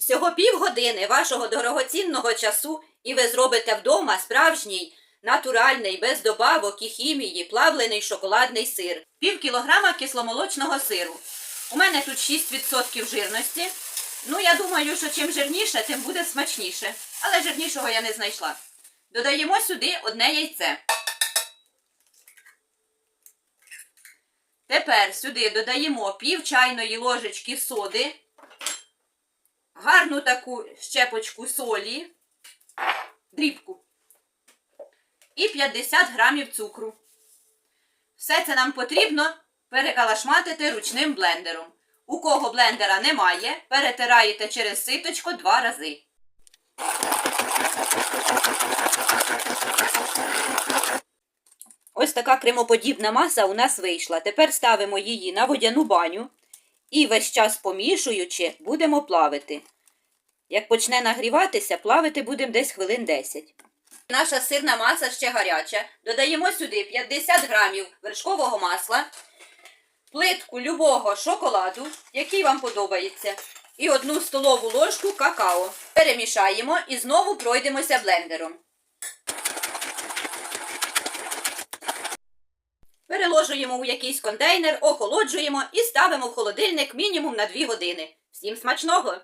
Всього півгодини вашого дорогоцінного часу, і ви зробите вдома справжній, натуральний, без добавок і хімії, плавлений шоколадний сир. Пів кілограма кисломолочного сиру. У мене тут 6% жирності. Ну, я думаю, що чим жирніше, тим буде смачніше. Але жирнішого я не знайшла. Додаємо сюди одне яйце. Тепер сюди додаємо пів чайної ложечки соди, гарну таку щепочку солі, дрібку і 50 грамів цукру. Все це нам потрібно перекалашматити ручним блендером. У кого блендера немає, перетираєте через ситочко два рази. Ось така кремоподібна маса у нас вийшла. Тепер ставимо її на водяну баню і весь час помішуючи, будемо плавити. Як почне нагріватися, плавити будемо десь хвилин 10. Наша сирна маса ще гаряча. Додаємо сюди 50 грамів вершкового масла, плитку любого шоколаду, який вам подобається, і одну столову ложку какао. Перемішаємо і знову пройдемося блендером. Переложуємо у якийсь контейнер, охолоджуємо і ставимо в холодильник мінімум на 2 години. Всім смачного!